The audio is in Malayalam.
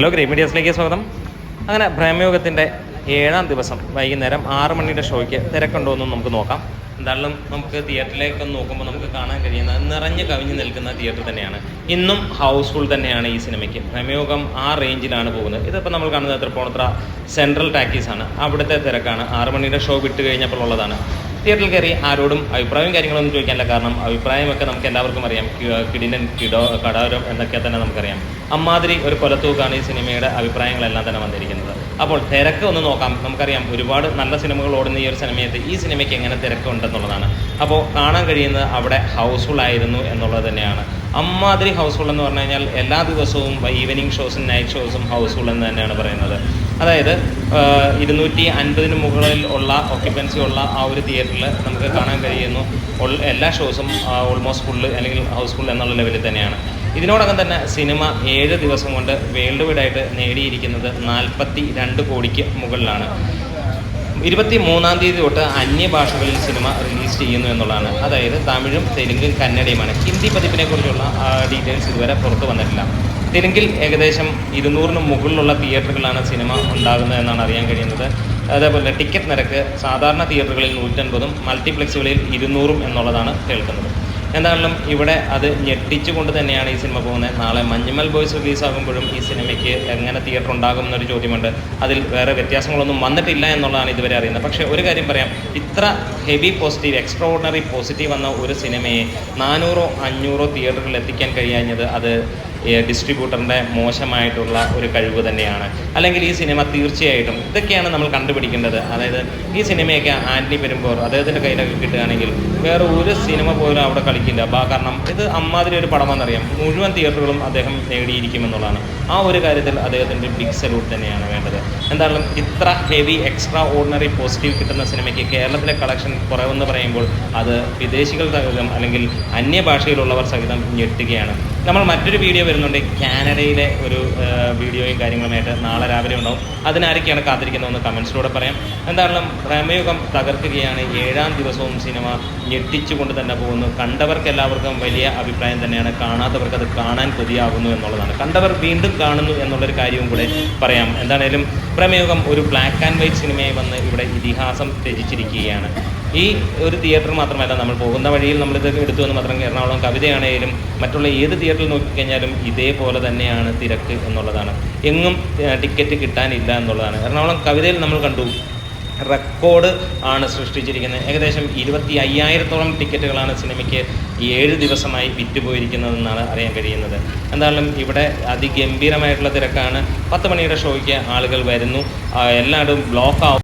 ഹലോ ഗ്രേ മീഡിയസിലേക്ക് സ്വാഗതം. അങ്ങനെ ഭ്രമയോഗത്തിന്റെ ഏഴാം ദിവസം വൈകുന്നേരം ആറ് മണിയുടെ ഷോയ്ക്ക് തിരക്കുണ്ടോ എന്ന് നമുക്ക് നോക്കാം. എന്തായാലും നമുക്ക് തിയേറ്ററിലേക്ക് നോക്കുമ്പോൾ നമുക്ക് കാണാൻ കഴിയുന്ന നിറഞ്ഞു കവിഞ്ഞു നിൽക്കുന്ന തിയേറ്റർ തന്നെയാണ്. ഇന്നും ഹൗസ്ഫുൾ തന്നെയാണ് ഈ സിനിമയ്ക്ക്. പ്രമയോഗം ആ റേഞ്ചിലാണ് പോകുന്നത്. ഇതിപ്പോൾ നമ്മൾ കാണുന്നത് തൃപ്പൂണിത്തുറ സെൻട്രൽ ടാക്കീസ് ആണ് അവിടുത്തെ തിരക്കാണ്. ആറ് മണിയുടെ ഷോ വിട്ട് കഴിഞ്ഞപ്പോൾ ഉള്ളതാണ്. തിയേറ്ററിൽ കയറി ആരോടും അഭിപ്രായവും കാര്യങ്ങളൊന്നും ചോദിക്കാനില്ല. കാരണം അഭിപ്രായമൊക്കെ നമുക്ക് എല്ലാവർക്കും അറിയാം. കിടിനൻ കിടോ കടാരം എന്നൊക്കെ തന്നെ നമുക്കറിയാം. അമ്മാതിരി ഒരു കൊലത്തൂക്കാണ് ഈ സിനിമയുടെ അഭിപ്രായങ്ങളെല്ലാം തന്നെ വന്നിരിക്കുന്നത്. അപ്പോൾ തിരക്ക് ഒന്ന് നോക്കാം. നമുക്കറിയാം ഒരുപാട് നല്ല സിനിമകൾ ഓടുന്ന ഈ ഒരു സിനിമയത്ത് ഈ സിനിമയ്ക്ക് എങ്ങനെ തിരക്ക് ഉണ്ടെന്നുള്ളതാണ് അപ്പോൾ കാണാൻ കഴിയുന്നത് അവിടെ ഹൗസ്ഫുൾ ആയിരുന്നു എന്നുള്ളത് തന്നെയാണ്. അമ്മാതിരി ഹൗസ്ഫുൾ എന്ന് പറഞ്ഞു കഴിഞ്ഞാൽ എല്ലാ ദിവസവും ഈവനിങ് ഷോസും നൈറ്റ് ഷോസും ഹൗസ്ഫുൾ എന്ന് തന്നെയാണ് പറയുന്നത്. അതായത് ഇരുന്നൂറ്റി അൻപതിന് മുകളിൽ ഉള്ള ഓക്യുപ്പൻസി ഉള്ള ആ ഒരു തിയേറ്ററിൽ നമുക്ക് കാണാൻ കഴിയുന്നു. എല്ലാ ഷോസും ഓൾമോസ്റ്റ് ഫുള്ള് അല്ലെങ്കിൽ ഹൗസ്ഫുൾ എന്നുള്ള ലെവലിൽ തന്നെയാണ്. ഇതിനോടകം തന്നെ സിനിമ ഏഴ് ദിവസം കൊണ്ട് വേൾഡ് വൈഡ് ആയിട്ട് നേടിയിരിക്കുന്നത് നാൽപ്പത്തി രണ്ട് കോടിക്ക് മുകളിലാണ്. ഇരുപത്തി മൂന്നാം തീയതി തൊട്ട് അന്യഭാഷകളിൽ സിനിമ റിലീസ് ചെയ്യുന്നു എന്നുള്ളതാണ്. അതായത് തമിഴും തെലുങ്കും കന്നഡയുമാണ്. ഹിന്ദി പതിപ്പിനെ കുറിച്ചുള്ള ഡീറ്റെയിൽസ് ഇതുവരെ പുറത്തു വന്നിട്ടില്ല. തെലുങ്കിൽ ഏകദേശം ഇരുന്നൂറിന് മുകളിലുള്ള തിയേറ്ററുകളാണ് സിനിമ ഉണ്ടാകുന്നത് എന്നാണ് അറിയാൻ കഴിയുന്നത്. അതേപോലെ ടിക്കറ്റ് നിരക്ക് സാധാരണ തിയേറ്ററുകളിൽ നൂറ്റൻപതും മൾട്ടിപ്ലക്സുകളിൽ ഇരുന്നൂറും എന്നുള്ളതാണ് കേൾക്കുന്നത്. എന്തായാലും ഇവിടെ അത് ഞെട്ടിച്ചുകൊണ്ട് തന്നെയാണ് ഈ സിനിമ പോകുന്നത്. നാളെ മഞ്ഞുമൽ ബോയ്സ് റിലീസാകുമ്പോഴും ഈ സിനിമയ്ക്ക് എങ്ങനെ തിയേറ്റർ ഉണ്ടാകും എന്നൊരു ചോദ്യമുണ്ട്. അതിൽ വേറെ വ്യത്യാസങ്ങളൊന്നും വന്നിട്ടില്ല എന്നുള്ളതാണ് ഇതുവരെ അറിയുന്നത്. പക്ഷേ ഒരു കാര്യം പറയാം. ഇത്ര heavy positive extraordinary positive വന്ന ഒരു സിനിമയെ നാനൂറോ അഞ്ഞൂറോ തിയേറ്ററുകളിൽ എത്തിക്കാൻ കഴിയാഞ്ഞത് അത് ഡിസ്ട്രിബ്യൂട്ടറിന്റെ മോശമായിട്ടുള്ള ഒരു കഴിവ് തന്നെയാണ്. അല്ലെങ്കിൽ ഈ സിനിമ തീർച്ചയായിട്ടും ഇതൊക്കെയാണ് നമ്മൾ കണ്ടുപിടിക്കേണ്ടത്. അതായത് ഈ സിനിമയൊക്കെ ആന്റണി പെരുമ്പോർ അദ്ദേഹത്തിന്റെ കയ്യിലൊക്കെ കിട്ടുകയാണെങ്കിൽ വേറെ ഒരു സിനിമ പോലും അവിടെ കളിക്കില്ല. കാരണം ഇത് അമ്മാതിരി ഒരു പടമെന്നറിയാം മുഴുവൻ തിയേറ്ററുകളും അദ്ദേഹം നേടിയിരിക്കുമെന്നുള്ളതാണ് ആ ഒരു കാര്യത്തിൽ അദ്ദേഹത്തിന്റെ ബിഗ് സല്യൂട്ട് തന്നെയാണ് വേണ്ടത്. എന്തായാലും ഇത്ര ഹെവി എക്സ്ട്രാ ഓർഡിനറി പോസിറ്റീവ് കിട്ടുന്ന സിനിമയ്ക്ക് കേരളത്തിലെ കളക്ഷൻ കുറവെന്ന് പറയുമ്പോൾ അത് വിദേശികൾ സഹിതം അല്ലെങ്കിൽ അന്യഭാഷയിലുള്ളവർ സഹിതം ഞെട്ടുകയാണ്. നമ്മൾ മറ്റൊരു വീഡിയോ വരുന്നുണ്ട്. കാനഡയിലെ ഒരു വീഡിയോയും കാര്യങ്ങളുമായിട്ട് നാളെ രാവിലെ ഉണ്ടാവും. അതിനാരൊക്കെയാണ് കാത്തിരിക്കുന്നതെന്ന് കമൻസിലൂടെ പറയാം. എന്തായാലും പ്രമേയുഗം തകർക്കുകയാണ്. ഏഴാം ദിവസവും സിനിമ ഞെട്ടിച്ചുകൊണ്ട് തന്നെ പോകുന്നു. കണ്ടവർക്ക് എല്ലാവർക്കും വലിയ അഭിപ്രായം തന്നെയാണ്. കാണാത്തവർക്ക് അത് കാണാൻ കൊതിയാകുന്നു എന്നുള്ളതാണ്. കണ്ടവർ വീണ്ടും കാണുന്നു എന്നുള്ളൊരു കാര്യവും കൂടെ പറയാം. എന്താണേലും പ്രമേയുഗം ഒരു ബ്ലാക്ക് ആൻഡ് വൈറ്റ് സിനിമയായി വന്ന് ഇവിടെ ഇതിഹാസം രചിച്ചിരിക്കുകയാണ്. ഈ ഒരു തിയേറ്റർ മാത്രമല്ല നമ്മൾ പോകുന്ന വഴിയിൽ നമ്മളിത് എടുത്തു എന്ന് മാത്രം എറണാകുളം കവിതയാണെങ്കിലും മറ്റുള്ള ഏത് തിയേറ്ററിൽ നോക്കിക്കഴിഞ്ഞാലും ഇതേപോലെ തന്നെയാണ് തിരക്ക് എന്നുള്ളതാണ്. എങ്ങും ടിക്കറ്റ് കിട്ടാനില്ല എന്നുള്ളതാണ്. എറണാകുളം കവിതയിൽ നമ്മൾ കണ്ടു. റെക്കോർഡ് ആണ് സൃഷ്ടിച്ചിരിക്കുന്നത്. ഏകദേശം ഇരുപത്തി അയ്യായിരത്തോളം ടിക്കറ്റുകളാണ് സിനിമയ്ക്ക് ഏഴ് ദിവസമായി വിറ്റുപോയിരിക്കുന്നതെന്നാണ് അറിയാൻ കഴിയുന്നത്. എന്തായാലും ഇവിടെ അതിഗംഭീരമായിട്ടുള്ള തിരക്കാണ്. പത്ത് മണിയുടെ ഷോയ്ക്ക് ആളുകൾ വരുന്നു. എല്ലായിടും ബ്ലോക്ക് ആവും.